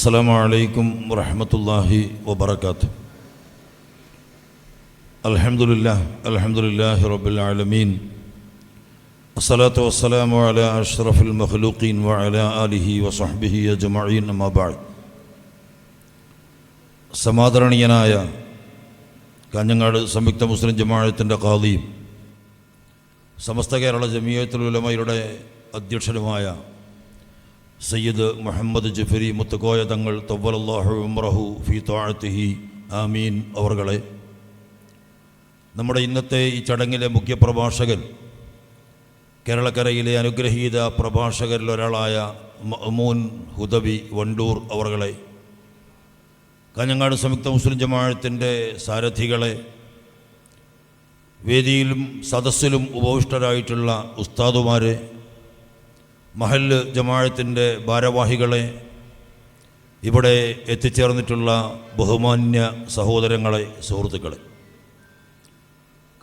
السلام عليكم ورحمة الله وبركاته الحمد لله الحمد لله رب العالمين الصلاة والسلام على أشرف المخلوقين وعلى آله وصحبه أجمعين أما بعد സമാദരണീയനായ കാഞ്ഞങ്ങാട് സംയുക്ത മുസ്ലിം ജമാഅത്തിൻ്റെ ഖാദിയും സമസ്ത കേരള ജമിയത്തുൽ ഉലമയുടെ അധ്യക്ഷനുമായ സയ്യിദ് മുഹമ്മദ് ജഫരി മുത്തക്കോയ തങ്ങൾ തവ്വലല്ലാഹു ഉംറഹു ഫി തോഴത്തിഹി ആമീൻ. അവർകളെ നമ്മുടെ ഇന്നത്തെ ഈ ചടങ്ങിലെ മുഖ്യ പ്രഭാഷകൻ കേരളക്കരയിലെ അനുഗ്രഹീത പ്രഭാഷകരിൽ ഒരാളായ ഹുദബി വണ്ടൂർ അവർകളെ കാഞ്ഞങ്ങാട് സംയുക്ത മുസ്ലിം ജമാഴത്തിന്റെ സാരഥികളെ വേദിയിലും സദസ്സിലും ഉപവിഷ്ടരായിട്ടുള്ള ഉസ്താദുമാരെ മഹല്ല് ജമാഴത്തിന്റെ ഭാരവാഹികളെ ഇവിടെ എത്തിച്ചേർന്നിട്ടുള്ള ബഹുമാന്യ സഹോദരങ്ങളെ സുഹൃത്തുക്കളെ.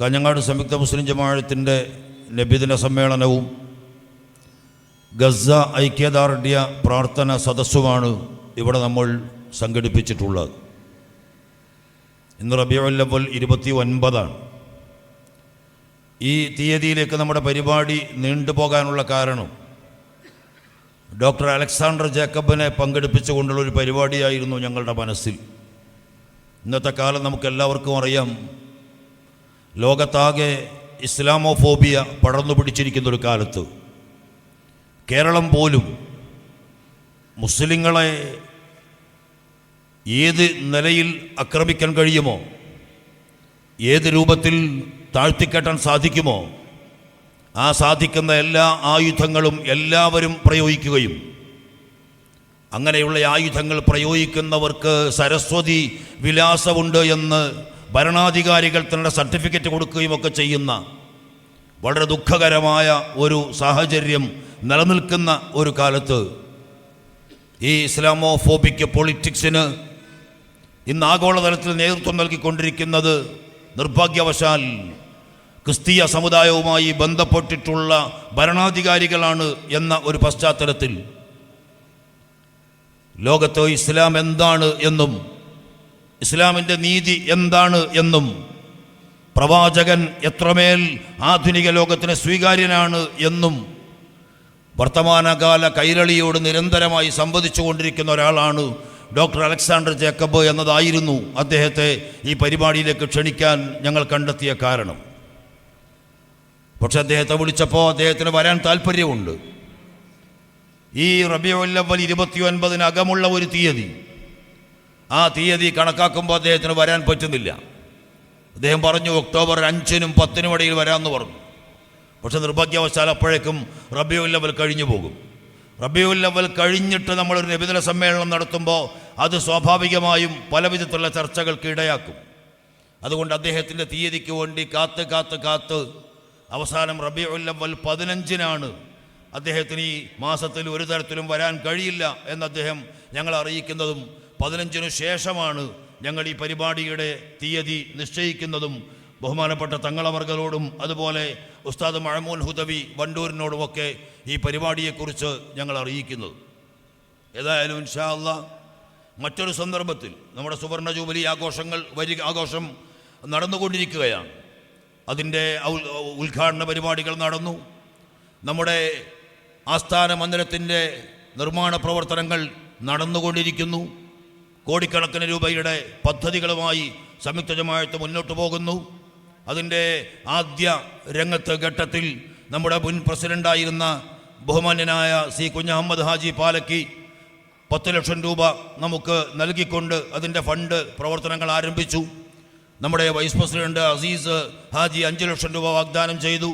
കാഞ്ഞങ്ങാട് സംയുക്ത മുസ്ലിം ജമാഴത്തിന്റെ നബിദിന സമ്മേളനവും ഗസ ഐക്യദാർഢ്യ പ്രാർത്ഥന സദസ്സുമാണ് ഇവിടെ നമ്മൾ സംഘടിപ്പിച്ചിട്ടുള്ളത്. ഇന്ന് റബിയുല്ലവൽ ഇരുപത്തി ഒൻപതാണ് ഈ തീയതിയിലേക്ക് നമ്മുടെ പരിപാടി നീണ്ടുപോകാനുള്ള കാരണം ഡോക്ടർ അലക്സാണ്ടർ ജേക്കബിനെ പങ്കെടുപ്പിച്ചുകൊണ്ടുള്ള ഒരു പരിപാടിയായിരുന്നു ഞങ്ങളുടെ മനസ്സിൽ. ഇന്നത്തെ കാലം നമുക്കെല്ലാവർക്കും അറിയാം. ലോകത്താകെ ഇസ്ലാമോഫോബിയ പടർന്നു പിടിച്ചിരിക്കുന്ന ഒരു കാലത്ത്. കേരളം പോലും മുസ്ലിങ്ങളെ ഏത് നിലയിൽ ആക്രമിക്കാൻ കഴിയുമോ ഏത് രൂപത്തിൽ താഴ്ത്തിക്കെട്ടാൻ സാധിക്കുമോ ആ സാധിക്കുന്ന എല്ലാ ആയുധങ്ങളും എല്ലാവരും പ്രയോഗിക്കുകയും അങ്ങനെയുള്ള ആയുധങ്ങൾ പ്രയോഗിക്കുന്നവർക്ക് സരസ്വതി വിലാസമുണ്ട് എന്ന് ഭരണാധികാരികൾ തന്നെ സർട്ടിഫിക്കറ്റ് കൊടുക്കുകയും ഒക്കെ ചെയ്യുന്ന വളരെ ദുഃഖകരമായ ഒരു സാഹചര്യം നിലനിൽക്കുന്ന ഒരു കാലത്ത് ഈ ഇസ്ലാമോഫോബിക് പൊളിറ്റിക്സിന് ഇന്ന് ആഗോളതലത്തിൽ നേതൃത്വം നൽകിക്കൊണ്ടിരിക്കുന്നത് നിർഭാഗ്യവശാൽ ക്രിസ്തീയ സമുദായവുമായി ബന്ധപ്പെട്ടിട്ടുള്ള ഭരണാധികാരികളാണ് എന്ന ഒരു പശ്ചാത്തലത്തിൽ ലോകത്ത് ഇസ്ലാം എന്താണ് എന്നും ഇസ്ലാമിന്റെ നീതി എന്താണ് എന്നും പ്രവാചകൻ എത്രമേൽ ആധുനിക ലോകത്തിന് സ്വീകാര്യനാണ് എന്നും വർത്തമാനകാല കൈരളിയോട് നിരന്തരമായി സംവദിച്ചു കൊണ്ടിരിക്കുന്ന ഒരാളാണ് ഡോക്ടർ അലക്സാണ്ടർ ജേക്കബ് എന്നതായിരുന്നു അദ്ദേഹത്തെ ഈ പരിപാടിയിലേക്ക് ക്ഷണിക്കാൻ ഞങ്ങൾ കണ്ടെത്തിയ കാരണം. പക്ഷെ അദ്ദേഹത്തെ വിളിച്ചപ്പോൾ അദ്ദേഹത്തിന് വരാൻ താല്പര്യമുണ്ട്. ഈ റബിയുല്ലവൽ ഇരുപത്തി ഒൻപതിനകമുള്ള ഒരു തീയതി. ആ തീയതി കണക്കാക്കുമ്പോൾ അദ്ദേഹത്തിന് വരാൻ പറ്റുന്നില്ല. അദ്ദേഹം പറഞ്ഞു ഒക്ടോബർ അഞ്ചിനും പത്തിനും ഇടയിൽ വരാമെന്ന് പറഞ്ഞു. പക്ഷെ നിർഭാഗ്യവശാൽ അപ്പോഴേക്കും റബിയുല്ലവൽ കഴിഞ്ഞു പോകും. റബിയുല്ലവൽ കഴിഞ്ഞിട്ട് നമ്മളൊരു നബിദിന സമ്മേളനം നടത്തുമ്പോൾ അത് സ്വാഭാവികമായും പല വിധത്തിലുള്ള ചർച്ചകൾക്ക് ഇടയാക്കും. അതുകൊണ്ട് അദ്ദേഹത്തിന്റെ തീയതിക്ക് വേണ്ടി കാത്ത് കാത്ത് കാത്ത് അവസാനം റബി ഉല്ലവൽ പതിനഞ്ചിനാണ്. അദ്ദേഹത്തിന് ഈ മാസത്തിൽ ഒരു തരത്തിലും വരാൻ കഴിയില്ല എന്ന് അദ്ദേഹം ഞങ്ങൾ അറിയിക്കുന്നതും പതിനഞ്ചിനു ശേഷമാണ് ഞങ്ങൾ ഈ പരിപാടിയുടെ തീയതി നിശ്ചയിക്കുന്നതും. ബഹുമാനപ്പെട്ട തങ്ങളവർഗലോടും അതുപോലെ ഉസ്താദ് മഴമൂൻ ഹുദവി വണ്ടൂരിനോടുമൊക്കെ ഈ പരിപാടിയെക്കുറിച്ച് ഞങ്ങൾ അറിയിക്കുന്നത്. ഏതായാലും ഇൻഷാ അല്ല മറ്റൊരു സന്ദർഭത്തിൽ നമ്മുടെ സുവർണ ജൂബിലി ആഘോഷങ്ങൾ വരി ആഘോഷം നടന്നുകൊണ്ടിരിക്കുകയാണ്. അതിന്റെ ഉദ്ഘാടന പരിപാടികൾ നടന്നു. നമ്മുടെ ആസ്ഥാന മന്ദിരത്തിന്റെ നിർമ്മാണ പ്രവർത്തനങ്ങൾ നടന്നുകൊണ്ടിരിക്കുന്നു. കോടിക്കണക്കിന് രൂപയുടെ പദ്ധതികളുമായി സംയുക്ത ജമാഅത്ത് മുന്നോട്ട് പോകുന്നു. അതിന്റെ ആദ്യ രംഗത്ത് ഘട്ടത്തിൽ നമ്മുടെ മുൻ പ്രസിഡന്റായിരുന്ന ബഹുമാന്യനായ സി കുഞ്ഞഹമ്മദ് ഹാജി പാലക്കി പത്ത് ലക്ഷം രൂപ നമുക്ക് നൽകിക്കൊണ്ട് അതിന്റെ ഫണ്ട് പ്രവർത്തനങ്ങൾ ആരംഭിച്ചു. നമ്മുടെ വൈസ് പ്രസിഡന്റ് അസീസ് ഹാജി അഞ്ച് ലക്ഷം രൂപ വാഗ്ദാനം ചെയ്തു.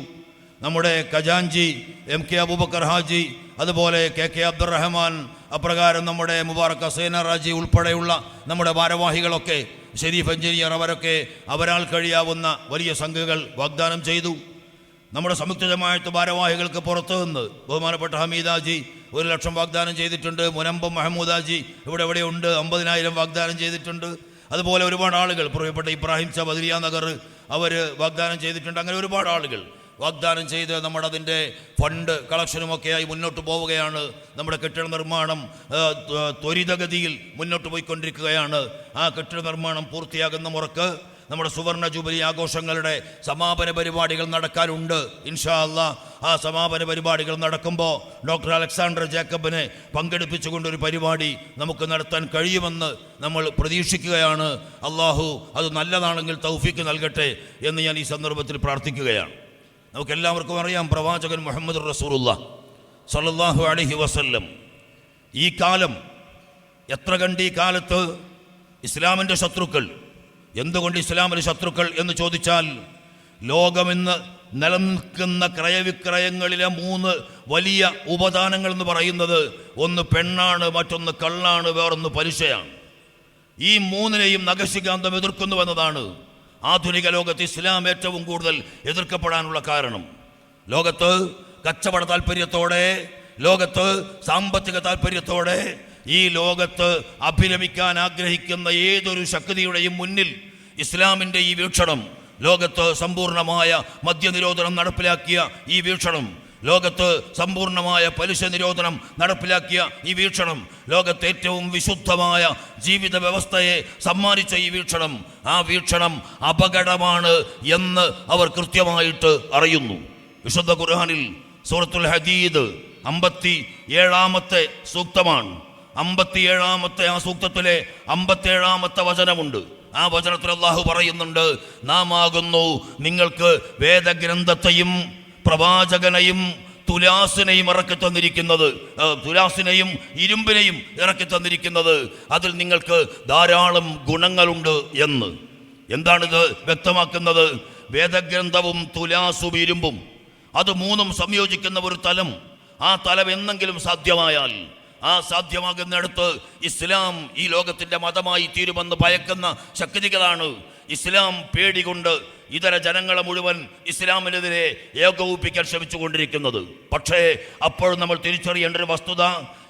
നമ്മുടെ ഖജാൻജി എം കെ അബൂബക്കർ ഹാജി അതുപോലെ കെ കെ അബ്ദുറഹ്മാൻ അപ്രകാരം നമ്മുടെ മുബാറക് ഹസൈന റാജി ഉൾപ്പെടെയുള്ള നമ്മുടെ ഭാരവാഹികളൊക്കെ ഷെരീഫ് എഞ്ചിനീയർ അവരൊക്കെ അവരാൾ കഴിയാവുന്ന വലിയ സംഖ്യകൾ വാഗ്ദാനം ചെയ്തു. നമ്മുടെ സംയുക്ത ജമാഅത്ത് ഭാരവാഹികൾക്ക് പുറത്തു നിന്ന് ബഹുമാനപ്പെട്ട ഹമീദാജി ഒരു ലക്ഷം വാഗ്ദാനം ചെയ്തിട്ടുണ്ട്. മുനമ്പം മഹമ്മൂദാജി ഇവിടെ എവിടെയുണ്ട്? അമ്പതിനായിരം വാഗ്ദാനം ചെയ്തിട്ടുണ്ട്. അതുപോലെ ഒരുപാട് ആളുകൾ പ്രിയപ്പെട്ട ഇബ്രാഹിം ഷാ ബദരിയ നഗർ അവർ വാഗ്ദാനം ചെയ്തിട്ടുണ്ട്. അങ്ങനെ ഒരുപാട് ആളുകൾ വാഗ്ദാനം ചെയ്ത് നമ്മുടെ അതിന്റെ ഫണ്ട് കളക്ഷനുമൊക്കെയായി മുന്നോട്ട് പോവുകയാണ്. നമ്മുടെ കെട്ടിട നിർമ്മാണം ത്വരിതഗതിയിൽ മുന്നോട്ട് പോയിക്കൊണ്ടിരിക്കുകയാണ്. ആ കെട്ടിട നിർമ്മാണം പൂർത്തിയാകുന്ന മുറക്ക് നമ്മുടെ സുവർണ ജൂബിലി ആഘോഷങ്ങളുടെ സമാപന പരിപാടികൾ നടക്കാനുണ്ട്. ഇൻഷാ അല്ലാ ആ സമാപന പരിപാടികൾ നടക്കുമ്പോൾ ഡോക്ടർ അലക്സാണ്ടർ ജേക്കബിനെ പങ്കെടുപ്പിച്ചുകൊണ്ടൊരു പരിപാടി നമുക്ക് നടത്താൻ കഴിയുമെന്ന് നമ്മൾ പ്രതീക്ഷിക്കുകയാണ്. അള്ളാഹു അത് നല്ലതാണെങ്കിൽ തൗഫീക്ക് നൽകട്ടെ എന്ന് ഞാൻ ഈ സന്ദർഭത്തിൽ പ്രാർത്ഥിക്കുകയാണ്. നമുക്കെല്ലാവർക്കും അറിയാം പ്രവാചകൻ മുഹമ്മദ് റസൂറുല്ല സല്ലല്ലാഹു അലഹി വസല്ലം. ഈ കാലം എത്ര കണ്ട് ഈ കാലത്ത് ഇസ്ലാമിന്റെ ശത്രുക്കൾ എന്തുകൊണ്ട് ഇസ്ലാമിലെ ശത്രുക്കൾ എന്ന് ചോദിച്ചാൽ ലോകമെന്ന് നിലനിൽക്കുന്ന ക്രയവിക്രയങ്ങളിലെ മൂന്ന് വലിയ ഉപദാനങ്ങൾ എന്ന് പറയുന്നത് ഒന്ന് പെണ്ണാണ് മറ്റൊന്ന് കള്ളാണ് വേറൊന്ന് പലിശയാണ്. ഈ മൂന്നിനെയും നഖശികാന്തം എതിർക്കുന്നുവെന്നതാണ് ആധുനിക ലോകത്ത് ഇസ്ലാം ഏറ്റവും കൂടുതൽ എതിർക്കപ്പെടാനുള്ള കാരണം. ലോകത്ത് കച്ചവട താല്പര്യത്തോടെ ലോകത്ത് സാമ്പത്തിക താല്പര്യത്തോടെ ഈ ലോകത്ത് അഭിരമിക്കാൻ ആഗ്രഹിക്കുന്ന ഏതൊരു ശക്തിയുടെയും മുന്നിൽ ഇസ്ലാമിന്റെ ഈ വീക്ഷണം ലോകത്ത് സമ്പൂർണമായ മദ്യനിരോധനം നടപ്പിലാക്കിയ ഈ വീക്ഷണം ലോകത്ത് സമ്പൂർണമായ പലിശ നിരോധനം നടപ്പിലാക്കിയ ഈ വീക്ഷണം ലോകത്ത് ഏറ്റവും വിശുദ്ധമായ ജീവിത വ്യവസ്ഥയെ സമ്മാനിച്ച ഈ വീക്ഷണം ആ വീക്ഷണം അപകടമാണ് എന്ന് അവർ കൃത്യമായിട്ട് അറിയുന്നു. വിശുദ്ധ ഖുർഹാനിൽ സൂറത്തുൽ ഹദീദ് അമ്പത്തി ഏഴാമത്തെ സൂക്തമാണ്. അമ്പത്തിയേഴാമത്തെ ആ സൂക്തത്തിലെ അമ്പത്തേഴാമത്തെ വചനമുണ്ട്. ആ വചനത്തിൽ അള്ളാഹു പറയുന്നുണ്ട് നാം ആകുന്നു നിങ്ങൾക്ക് വേദഗ്രന്ഥത്തെയും പ്രവാചകനെയും തുലാസിനെയും ഇറക്കി തന്നിരിക്കുന്നത് തുലാസിനെയും ഇരുമ്പിനെയും ഇറക്കി തന്നിരിക്കുന്നത് അതിൽ നിങ്ങൾക്ക് ധാരാളം ഗുണങ്ങളുണ്ട് എന്ന്. എന്താണിത് വ്യക്തമാക്കുന്നത്? വേദഗ്രന്ഥവും തുലാസും ഇരുമ്പും. അത് മൂന്നും സംയോജിക്കുന്ന ഒരു തലം. ആ തലം എന്നെങ്കിലും സാധ്യമായാൽ ആ സാധ്യമാകുന്നിടത്ത് ഇസ്ലാം ഈ ലോകത്തിന്റെ മതമായി തീരുമെന്ന് ഭയക്കുന്ന ശക്തികളാണ് ഇസ്ലാം പേടികൊണ്ട് ഇതര ജനങ്ങളെ മുഴുവൻ ഇസ്ലാമിനെതിരെ ഏകോപിപ്പിക്കാൻ ശ്രമിച്ചുകൊണ്ടിരിക്കുന്നത്. പക്ഷേ അപ്പോഴും നമ്മൾ തിരിച്ചറിയേണ്ട ഒരു വസ്തുത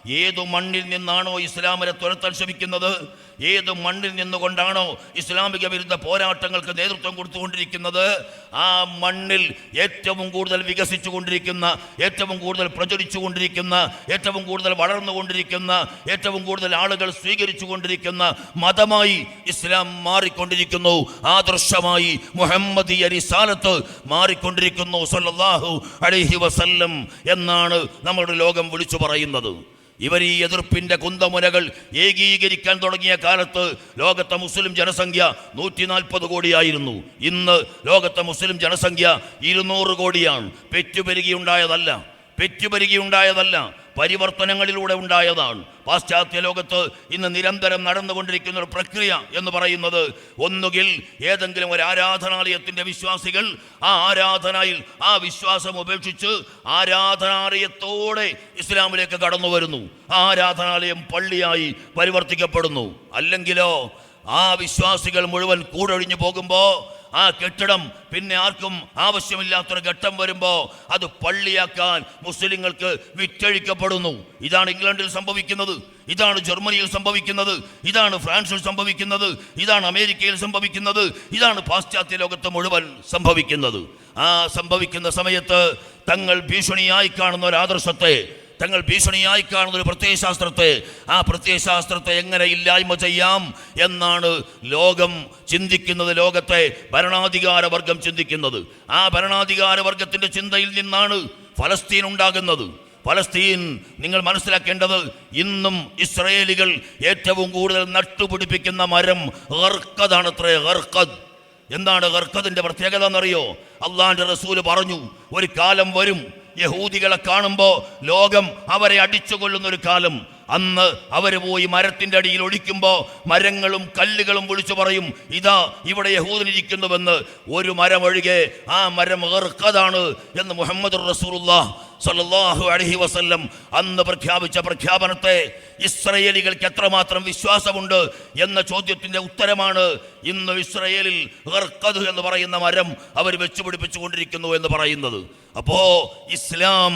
ഏതു മണ്ണിൽ നിന്നാണോ ഇസ്ലാമിനെ തുരത്താൻ ശ്രമിക്കുന്നത്? ഏത് മണ്ണിൽ നിന്നുകൊണ്ടാണോ ഇസ്ലാമിക വിരുദ്ധ പോരാട്ടങ്ങൾക്ക് നേതൃത്വം കൊടുത്തുകൊണ്ടിരിക്കുന്നത്? ആ മണ്ണിൽ ഏറ്റവും കൂടുതൽ വികസിച്ചു കൊണ്ടിരിക്കുന്ന ഏറ്റവും കൂടുതൽ പ്രചരിച്ചു കൊണ്ടിരിക്കുന്ന ഏറ്റവും കൂടുതൽ വളർന്നുകൊണ്ടിരിക്കുന്ന ഏറ്റവും കൂടുതൽ ആളുകൾ സ്വീകരിച്ചു കൊണ്ടിരിക്കുന്ന മതമായി ഇസ്ലാം മാറിക്കൊണ്ടിരിക്കുന്നു. ആദർശമായി മുഹമ്മദി അരിസാലത്ത് മാറിക്കൊണ്ടിരിക്കുന്നു. സല്ലാഹു അലൈഹി വസല്ലം എന്നാണ് നമ്മുടെ ലോകം വിളിച്ചു പറയുന്നത്. ഇവർ ഈ എതിർപ്പിന്റെ കുന്തമുനകൾ ഏകീകരിക്കാൻ തുടങ്ങിയ കാലത്ത് ലോകത്തെ മുസ്ലിം ജനസംഖ്യ നൂറ്റി നാൽപ്പത് കോടിയായിരുന്നു. ഇന്ന് ലോകത്തെ മുസ്ലിം ജനസംഖ്യ ഇരുന്നൂറ് കോടിയാണ്. പെറ്റുപെരുകിയുണ്ടായതല്ല. പെറ്റുപെരുകിയുണ്ടായതല്ല പരിവർത്തനങ്ങളിലൂടെ ഉണ്ടായതാണ്. പാശ്ചാത്യ ലോകത്ത് ഇന്ന് നിരന്തരം നടന്നുകൊണ്ടിരിക്കുന്ന ഒരു പ്രക്രിയ എന്ന് പറയുന്നത് ഒന്നുകിൽ ഏതെങ്കിലും ഒരു ആരാധനാലയത്തിന്റെ വിശ്വാസികൾ ആ ആരാധനയിൽ ആ വിശ്വാസം ഉപേക്ഷിച്ച് ആരാധനാലയത്തോടെ ഇസ്ലാമിലേക്ക് കടന്നു വരുന്നു. ആ ആരാധനാലയം പള്ളിയായി പരിവർത്തിക്കപ്പെടുന്നു. അല്ലെങ്കിലോ ആ വിശ്വാസികൾ മുഴുവൻ കൂടൊഴിഞ്ഞു പോകുമ്പോൾ ആ കെട്ടിടം പിന്നെ ആർക്കും ആവശ്യമില്ലാത്തൊരു ഘട്ടം വരുമ്പോൾ അത് പള്ളിയാക്കാൻ മുസ്ലിങ്ങൾക്ക് വിറ്റഴിക്കപ്പെടുന്നു. ഇതാണ് ഇംഗ്ലണ്ടിൽ സംഭവിക്കുന്നത്. ഇതാണ് ജർമ്മനിയിൽ സംഭവിക്കുന്നത്. ഇതാണ് ഫ്രാൻസിൽ സംഭവിക്കുന്നത്. ഇതാണ് അമേരിക്കയിൽ സംഭവിക്കുന്നത്. ഇതാണ് പാശ്ചാത്യ ലോകത്ത് മുഴുവൻ സംഭവിക്കുന്നത്. ആ സംഭവിക്കുന്ന സമയത്ത് തങ്ങൾ ഭീഷണിയായി കാണുന്ന ഒരു ആദർശത്തെ തങ്ങൾ ഭീഷണിയായി കാണുന്ന ഒരു പ്രത്യയശാസ്ത്രത്തെ ആ പ്രത്യയശാസ്ത്രത്തെ എങ്ങനെ ഇല്ലായ്മ ചെയ്യാം എന്നാണ് ലോകം ചിന്തിക്കുന്നത് ലോകത്തെ ഭരണാധികാര വർഗം ചിന്തിക്കുന്നത്. ആ ഭരണാധികാര വർഗത്തിന്റെ ചിന്തയിൽ നിന്നാണ് ഫലസ്തീൻ ഉണ്ടാകുന്നത്. ഫലസ്തീൻ നിങ്ങൾ മനസ്സിലാക്കേണ്ടത് ഇന്നും ഇസ്രയേലികൾ ഏറ്റവും കൂടുതൽ നട്ടുപിടിപ്പിക്കുന്ന മരം ഹർക്കതാണ് അത്രേ ഹർക്കത് എന്താണ് ഹർക്കതിന്റെ പ്രത്യേകത എന്നറിയോ? അള്ളാന്റെ റസൂൽ പറഞ്ഞു ഒരു കാലം വരും യഹൂദികളെ കാണുമ്പോൾ ലോകം അവരെ അടിച്ചുകൊള്ളുന്ന ഒരു കാലം. അന്ന് അവർ പോയി മരത്തിന്റെ അടിയിൽ ഒഴിക്കുമ്പോൾ മരങ്ങളും കല്ലുകളും വിളിച്ചു പറയും ഇതാ ഇവിടെ യഹൂദനിരിക്കുന്നുവെന്ന് ഒരു മരം ഒഴികെ ആ മരം ഏർക്കതാണ് എന്ന് മുഹമ്മദ് റസൂലുള്ള സല്ലല്ലാഹു അലൈഹി വസല്ലം അന്ന് പ്രഖ്യാപിച്ച പ്രഖ്യാപനത്തെ ഇസ്രയേലികൾക്ക് എത്രമാത്രം വിശ്വാസമുണ്ട് എന്ന ചോദ്യത്തിന്റെ ഉത്തരമാണ് ഇന്ന് ഇസ്രയേലിൽ ഹർക്കത് എന്ന് പറയുന്ന മരം അവർ വെച്ചുപിടിപ്പിച്ചു കൊണ്ടിരിക്കുന്നു എന്ന് പറയുന്നത്. അപ്പോ ഇസ്ലാം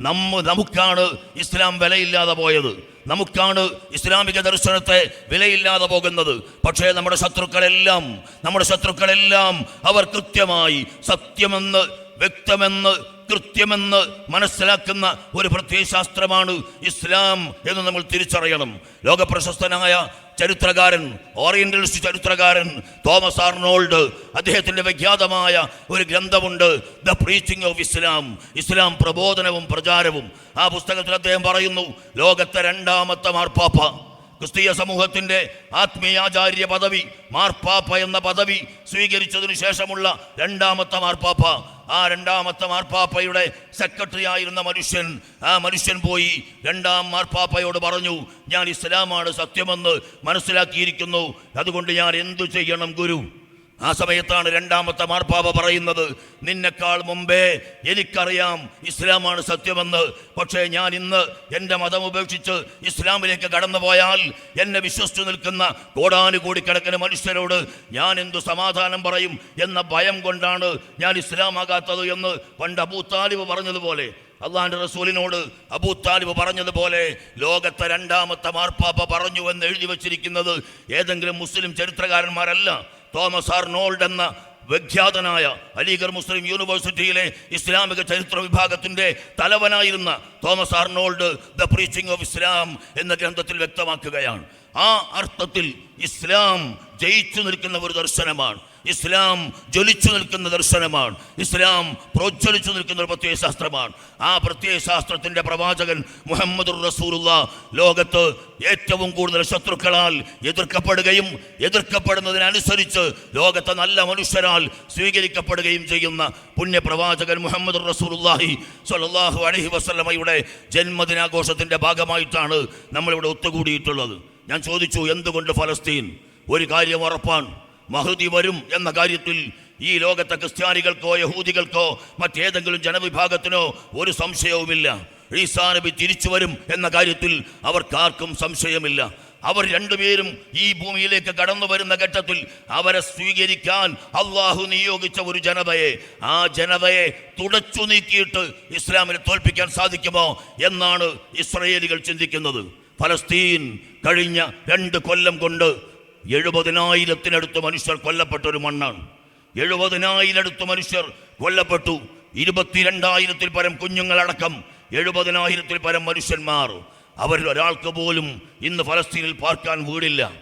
നമ്മ നമുക്കാണ് ഇസ്ലാം വിലയില്ലാതെ പോയത്. നമുക്കാണ് ഇസ്ലാമിക ദർശനത്തെ വിലയില്ലാതെ പോകുന്നത്. പക്ഷേ നമ്മുടെ ശത്രുക്കളെല്ലാം നമ്മുടെ ശത്രുക്കളെല്ലാം അവർ കൃത്യമായി സത്യമെന്ന് വ്യക്തമെന്ന് കൃത്യമെന്ന് മനസ്സിലാക്കുന്ന ഒരു പ്രത്യയശാസ്ത്രമാണ് ഇസ്ലാം എന്ന് നമ്മൾ തിരിച്ചറിയണം. ലോകപ്രശസ്തനായ ചരിത്രകാരൻ ഓറിയന്റലിസ്റ്റ് ചരിത്രകാരൻ തോമസ് ആർണോൾഡ് അദ്ദേഹത്തിന്റെ വിഖ്യാതമായ ഒരു ഗ്രന്ഥമുണ്ട് ദ പ്രീച്ചിങ് ഓഫ് ഇസ്ലാം ഇസ്ലാം പ്രബോധനവും പ്രചാരവും. ആ പുസ്തകത്തിൽ അദ്ദേഹം പറയുന്നു ലോകത്തെ രണ്ടാമത്തെ മാർപ്പാപ്പ. ക്രിസ്തീയ സമൂഹത്തിന്റെ ആത്മീയാചാര്യ പദവി മാർപ്പാപ്പ എന്ന പദവി സ്വീകരിച്ചതിനു ശേഷമുള്ള രണ്ടാമത്തെ മാർപ്പാപ്പ. ആ രണ്ടാമത്തെ മാർപ്പാപ്പയുടെ സെക്രട്ടറി ആയിരുന്ന മനുഷ്യൻ ആ മനുഷ്യൻ പോയി രണ്ടാം മാർപ്പാപ്പയോട് പറഞ്ഞു ഞാൻ ഇസ്ലാമാണ് സത്യമെന്ന് മനസ്സിലാക്കിയിരിക്കുന്നു. അതുകൊണ്ട് ഞാൻ എന്തു ചെയ്യണം ഗുരു? ആ സമയത്താണ് രണ്ടാമത്തെ മാർപ്പാവ പറയുന്നത്. നിന്നെക്കാൾ മുമ്പേ എനിക്കറിയാം ഇസ്ലാമാണ് സത്യമെന്ന്. പക്ഷേ ഞാൻ ഇന്ന് എന്റെ മതം ഉപേക്ഷിച്ച് ഇസ്ലാമിലേക്ക് കടന്നു പോയാൽ എന്നെ വിശ്വസിച്ചു നിൽക്കുന്ന കോടാനുകോടിക്കണക്കിന് മനുഷ്യരോട് ഞാൻ എന്തു സമാധാനം പറയും എന്ന ഭയം കൊണ്ടാണ് ഞാൻ ഇസ്ലാമാകാത്തത് എന്ന് പണ്ട് അബൂ പറഞ്ഞതുപോലെ. അള്ളാഹാന്റെ റസൂലിനോട് അബൂ പറഞ്ഞതുപോലെ ലോകത്തെ രണ്ടാമത്തെ മാർപ്പാപ്പ പറഞ്ഞു എന്ന് എഴുതി വച്ചിരിക്കുന്നത് ഏതെങ്കിലും മുസ്ലിം ചരിത്രകാരന്മാരല്ല. തോമസ് ആർണോൾഡ് എന്ന വിഖ്യാതനായ അലിഗർ മുസ്ലിം യൂണിവേഴ്സിറ്റിയിലെ ഇസ്ലാമിക ചരിത്ര വിഭാഗത്തിന്റെ തലവനായിരുന്ന Thomas Arnold the preaching of Islam എന്ന ഗ്രന്ഥത്തിൽ വ്യക്തമാക്കുകയാണ്. ആ അർത്ഥത്തിൽ ഇസ്ലാം ജയിച്ചു നിൽക്കുന്ന ഒരു ദർശനമാണ്. ഇസ്ലാം ജ്വലിച്ചു നിൽക്കുന്ന ദർശനമാണ്. ഇസ്ലാം പ്രോജ്വലിച്ചു നിൽക്കുന്ന ഒരു പ്രത്യയ ശാസ്ത്രമാണ്. ആ പ്രത്യയ ശാസ്ത്രത്തിന്റെ പ്രവാചകൻ മുഹമ്മദ് റസൂലുള്ള ലോകത്ത് ഏറ്റവും കൂടുതൽ ശത്രുക്കളാൽ എതിർക്കപ്പെടുകയും എതിർക്കപ്പെടുന്നതിനനുസരിച്ച് ലോകത്തെ നല്ല മനുഷ്യരാൽ സ്വീകരിക്കപ്പെടുകയും ചെയ്യുന്ന പുണ്യപ്രവാചകൻ മുഹമ്മദ് റസൂലുള്ളാഹി സ്വല്ലല്ലാഹു അലഹി വസ്ലമയുടെ ജന്മദിനാഘോഷത്തിന്റെ ഭാഗമായിട്ടാണ് നമ്മളിവിടെ ഒത്തുകൂടിയിട്ടുള്ളത്. ഞാൻ ചോദിച്ചു എന്തുകൊണ്ട് ഫലസ്തീൻ? ഒരു കാര്യം ഉറപ്പാണ്. മഹദി വരും എന്ന കാര്യത്തിൽ ഈ ലോകത്തെ ക്രിസ്ത്യാനികൾക്കോ യഹൂദികൾക്കോ മറ്റേതെങ്കിലും ജനവിഭാഗത്തിനോ ഒരു സംശയവുമില്ല. ഈസാ നബി തിരിച്ചു വരും എന്ന കാര്യത്തിൽ അവർക്കാർക്കും സംശയമില്ല. അവർ രണ്ടുപേരും ഈ ഭൂമിയിലേക്ക് കടന്നു വരുന്ന ഘട്ടത്തിൽ അവരെ സ്വീകരിക്കാൻ അള്ളാഹു നിയോഗിച്ച ഒരു ജനതയെ ആ ജനതയെ തുടച്ചു നീക്കിയിട്ട് ഇസ്ലാമിനെ തോൽപ്പിക്കാൻ സാധിക്കുമോ എന്നാണ് ഇസ്രയേലികൾ ചിന്തിക്കുന്നത്. ഫലസ്തീൻ കഴിഞ്ഞ രണ്ട് കൊല്ലം കൊണ്ട് എഴുപതിനായിരത്തിനടുത്ത് മനുഷ്യർ കൊല്ലപ്പെട്ട ഒരു മണ്ണാണ്. എഴുപതിനായിരടുത്ത് മനുഷ്യർ കൊല്ലപ്പെട്ടു. ഇരുപത്തിരണ്ടായിരത്തിൽ പരം കുഞ്ഞുങ്ങളടക്കം എഴുപതിനായിരത്തിൽ പരം മനുഷ്യന്മാർ. അവരിൽ ഒരാൾക്ക് പോലും ഇന്ന് ഫലസ്തീനിൽ പാർക്കാൻ വീടില്ല.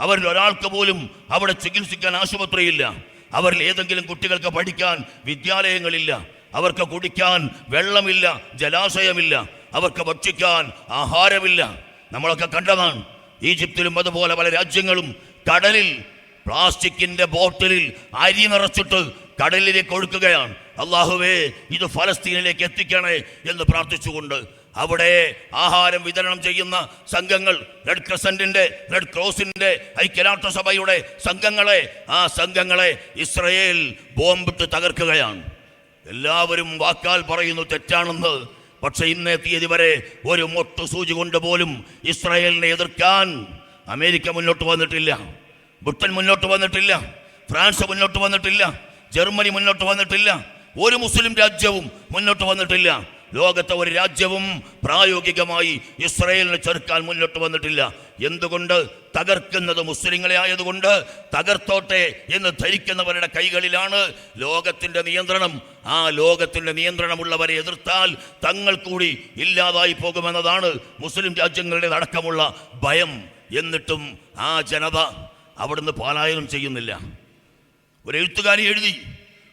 അവരിൽ ഒരാൾക്ക് പോലും അവിടെ ചികിത്സിക്കാൻ ആശുപത്രിയില്ല. അവരിൽ ഏതെങ്കിലും കുട്ടികൾക്ക് പഠിക്കാൻ വിദ്യാലയങ്ങളില്ല. അവർക്ക് കുടിക്കാൻ വെള്ളമില്ല ജലാശയമില്ല. അവർക്ക് ഭക്ഷിക്കാൻ ആഹാരമില്ല. നമ്മളൊക്കെ കണ്ടതാണ്. ഈജിപ്തിലും അതുപോലെ പല രാജ്യങ്ങളും കടലിൽ പ്ലാസ്റ്റിക്കിന്റെ ബോട്ടിലിൽ അരി നിറച്ചിട്ട് കടലിലേക്ക് ഒഴുക്കുകയാണ്. അള്ളാഹുവേ ഇത് ഫലസ്തീനിലേക്ക് എത്തിക്കണേ എന്ന് പ്രാർത്ഥിച്ചുകൊണ്ട് അവിടെ ആഹാരം വിതരണം ചെയ്യുന്ന സംഘങ്ങൾ റെഡ് ക്രസന്റിന്റെ റെഡ് ക്രോസിന്റെ ഐക്യരാഷ്ട്രസഭയുടെ സംഘങ്ങളെ ആ സംഘങ്ങളെ ഇസ്രയേൽ ബോംബിട്ട് തകർക്കുകയാണ്. എല്ലാവരും വാക്കാൽ പറയുന്നു തെറ്റാണെന്ന്. പക്ഷെ ഇന്നേ തീയതി വരെ ഒരു മൊട്ടു സൂചി കൊണ്ട് പോലും ഇസ്രായേലിനെ എതിർക്കാൻ അമേരിക്ക മുന്നോട്ട് വന്നിട്ടില്ല. ബ്രിട്ടൻ മുന്നോട്ട് വന്നിട്ടില്ല. ഫ്രാൻസ് മുന്നോട്ട് വന്നിട്ടില്ല. ജർമ്മനി മുന്നോട്ട് വന്നിട്ടില്ല. ഒരു മുസ്ലിം രാജ്യവും മുന്നോട്ട് വന്നിട്ടില്ല. ലോകത്തെ ഒരു രാജ്യവും പ്രായോഗികമായി ഇസ്രയേലിനെ ചെറുക്കാൻ മുന്നോട്ട് വന്നിട്ടില്ല. എന്തുകൊണ്ട് തകർക്കുന്നത് മുസ്ലിങ്ങളെ ആയതുകൊണ്ട് തകർത്തോട്ടെ എന്ന് ധരിക്കുന്നവരുടെ കൈകളിലാണ് ലോകത്തിന്റെ നിയന്ത്രണം. ആ ലോകത്തിന്റെ നിയന്ത്രണമുള്ളവരെ എതിർത്താൽ തങ്ങൾ കൂടി ഇല്ലാതായി പോകുമെന്നതാണ് മുസ്ലിം രാജ്യങ്ങളുടെ അടക്കമുള്ള ഭയം എന്നിട്ടും ആ ജനത അവിടുന്ന് പാലായനം ചെയ്യുന്നില്ല. ഒരു എഴുത്തുകാരി എഴുതി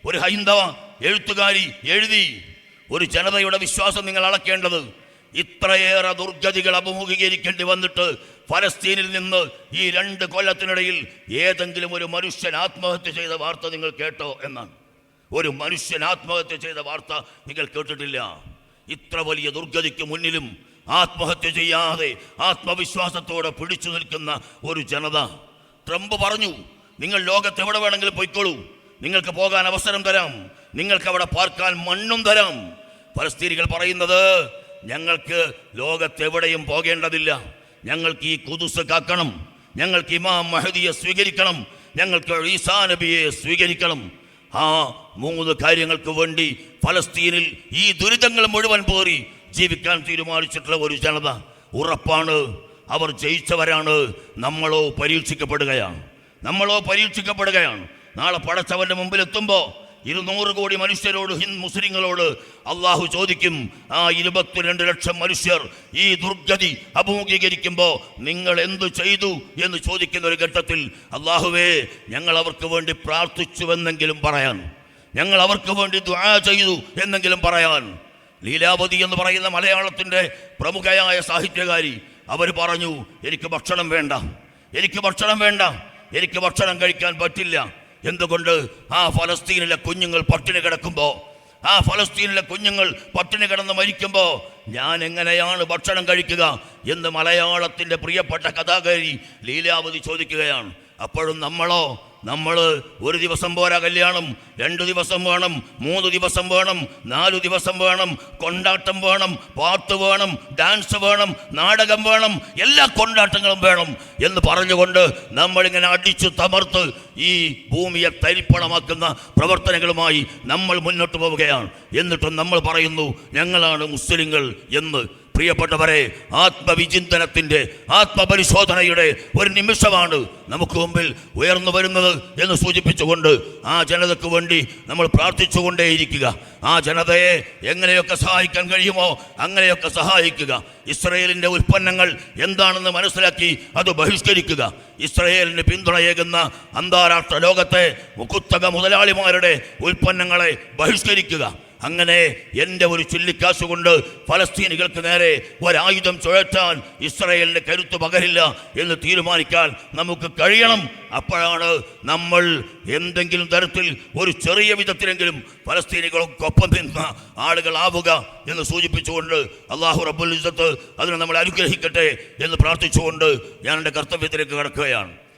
ഒരു ഹൈന്ദവ എഴുത്തുകാരി എഴുതി ഒരു ജനതയുടെ വിശ്വാസം നിങ്ങൾ അളക്കേണ്ടത് ഇത്രയേറെ ദുർഗതികൾ അഭിമുഖീകരിക്കേണ്ടി വന്നിട്ട് ഫലസ്തീനിൽ നിന്ന് ഈ രണ്ട് കൊല്ലത്തിനിടയിൽ ഏതെങ്കിലും ഒരു മനുഷ്യൻ ആത്മഹത്യ ചെയ്ത വാർത്ത നിങ്ങൾ കേട്ടോ എന്നാണ്. ഒരു മനുഷ്യൻ ആത്മഹത്യ ചെയ്ത വാർത്ത നിങ്ങൾ കേട്ടിട്ടില്ല. ഇത്ര വലിയ ദുർഗതിക്ക് മുന്നിലും ആത്മഹത്യ ചെയ്യാതെ ആത്മവിശ്വാസത്തോടെ പിടിച്ചു നിൽക്കുന്ന ഒരു ജനത. ട്രംപ് പറഞ്ഞു നിങ്ങൾ ലോകത്ത് എവിടെ വേണമെങ്കിലും പോയിക്കോളൂ. നിങ്ങൾക്ക് പോകാൻ അവസരം തരാം. നിങ്ങൾക്ക് അവിടെ പാർക്കാൻ മണ്ണും തരാം. ഫലസ്തീനികൾ പറയുന്നത് ഞങ്ങൾക്ക് ലോകത്തെവിടെയും പോകേണ്ടതില്ല. ഞങ്ങൾക്ക് ഈ കുതുസ് കാക്കണം. ഞങ്ങൾക്ക് ഇമാം മഹദിയെ സ്വീകരിക്കണം. ഞങ്ങൾക്ക് ഈസാ നബിയെ സ്വീകരിക്കണം. ആ മൂന്ന് കാര്യങ്ങൾക്ക് വേണ്ടി ഫലസ്തീനിൽ ഈ ദുരിതങ്ങൾ മുഴുവൻ പോറി ജീവിക്കാൻ തീരുമാനിച്ചിട്ടുള്ള ഒരു ജനത ഉറപ്പാണ്. അവർ ജയിച്ചവരാണ്. നമ്മളോ പരീക്ഷിക്കപ്പെടുകയാണ്. നമ്മളോ പരീക്ഷിക്കപ്പെടുകയാണ്. നാളെ പടച്ചവന്റെ മുമ്പിൽ എത്തുമ്പോൾ ഇരുന്നൂറ് കോടി മനുഷ്യരോട് ഹിന്ദ് മുസ്ലിങ്ങളോട് അള്ളാഹു ചോദിക്കും ആ ഇരുപത്തിരണ്ട് ലക്ഷം മനുഷ്യർ ഈ ദുർഗതി അഭിമുഖീകരിക്കുമ്പോൾ നിങ്ങൾ എന്തു ചെയ്തു എന്ന് ചോദിക്കുന്ന ഒരു ഘട്ടത്തിൽ അള്ളാഹുവേ ഞങ്ങൾ അവർക്ക് വേണ്ടി പ്രാർത്ഥിച്ചുവെന്നെങ്കിലും പറയാൻ ഞങ്ങൾ അവർക്ക് വേണ്ടി ദ്വാ ചെയ്തു എന്നെങ്കിലും പറയാൻ. ലീലാവതി എന്ന് പറയുന്ന മലയാളത്തിന്റെ പ്രമുഖയായ സാഹിത്യകാരി അവർ പറഞ്ഞു എനിക്ക് ഭക്ഷണം വേണ്ട എനിക്ക് ഭക്ഷണം വേണ്ട എനിക്ക് ഭക്ഷണം കഴിക്കാൻ പറ്റില്ല എന്തുകൊണ്ട് ആ ഫലസ്തീനിലെ കുഞ്ഞുങ്ങൾ പട്ടിണി കിടക്കുമ്പോൾ ആ ഫലസ്തീനിലെ കുഞ്ഞുങ്ങൾ പട്ടിണി കിടന്ന് മരിക്കുമ്പോൾ ഞാൻ എങ്ങനെയാണ് ഭക്ഷണം കഴിക്കുക എന്ന് മലയാളത്തിന്റെ പ്രിയപ്പെട്ട കഥാകാരി ലീലാവതി ചോദിക്കുകയാണ്. അപ്പോഴും നമ്മളോ നമ്മൾ ഒരു ദിവസം പോരാ കല്യാണം രണ്ട് ദിവസം വേണം മൂന്ന് ദിവസം വേണം നാല് ദിവസം വേണം കൊണ്ടാട്ടം വേണം പാട്ട് വേണം ഡാൻസ് വേണം നാടകം വേണം എല്ലാ കൊണ്ടാട്ടങ്ങളും വേണം എന്ന് പറഞ്ഞുകൊണ്ട് നമ്മളിങ്ങനെ അടിച്ചു തമർത്ത് ഈ ഭൂമിയെ തരിപ്പണമാക്കുന്ന പ്രവർത്തനങ്ങളുമായി നമ്മൾ മുന്നോട്ട് പോവുകയാണ്. എന്നിട്ടും നമ്മൾ പറയുന്നു ഞങ്ങളാണ് മുസ്ലിങ്ങൾ എന്ന് പ്രിയപ്പെട്ടവരെ ആത്മവിചിന്തനത്തിന്റെ ആത്മപരിശോധനയുടെ ഒരു നിമിഷമാണ് നമുക്ക് മുമ്പിൽ ഉയർന്നു വരുന്നത് എന്ന് സൂചിപ്പിച്ചുകൊണ്ട് ആ ജനതയ്ക്ക് വേണ്ടി നമ്മൾ പ്രാർത്ഥിച്ചുകൊണ്ടേയിരിക്കുക. ആ ജനതയെ എങ്ങനെയൊക്കെ സഹായിക്കാൻ കഴിയുമോ അങ്ങനെയൊക്കെ സഹായിക്കുക. ഇസ്രയേലിന്റെ ഉൽപ്പന്നങ്ങൾ എന്താണെന്ന് മനസ്സിലാക്കി അത് ബഹിഷ്കരിക്കുക. ഇസ്രയേലിന് പിന്തുണയേകുന്ന അന്താരാഷ്ട്ര ലോകത്തെ കുത്തക മുതലാളിമാരുടെ ഉൽപ്പന്നങ്ങളെ ബഹിഷ്കരിക്കുക. അങ്ങനെ എന്റെ ഒരു ചുല്ലിക്കാശ് കൊണ്ട് ഫലസ്തീനികൾക്ക് നേരെ ഒരായുധം ചുഴറ്റാൻ ഇസ്രയേലിന് കരുത്ത് പകരില്ല എന്ന് തീരുമാനിക്കാൻ നമുക്ക് കഴിയണം. അപ്പോഴാണ് നമ്മൾ എന്തെങ്കിലും തരത്തിൽ ഒരു ചെറിയ വിധത്തിലെങ്കിലും ഫലസ്തീനികൾക്കൊപ്പം നിന്ന ആളുകളാവുക എന്ന് സൂചിപ്പിച്ചുകൊണ്ട് അള്ളാഹു റബ്ബുൽ ഇസത്ത് അതിനെ നമ്മൾ അനുഗ്രഹിക്കട്ടെ എന്ന് പ്രാർത്ഥിച്ചുകൊണ്ട് ഞാൻ എന്റെ കർത്തവ്യത്തിലേക്ക് കടക്കുകയാണ്.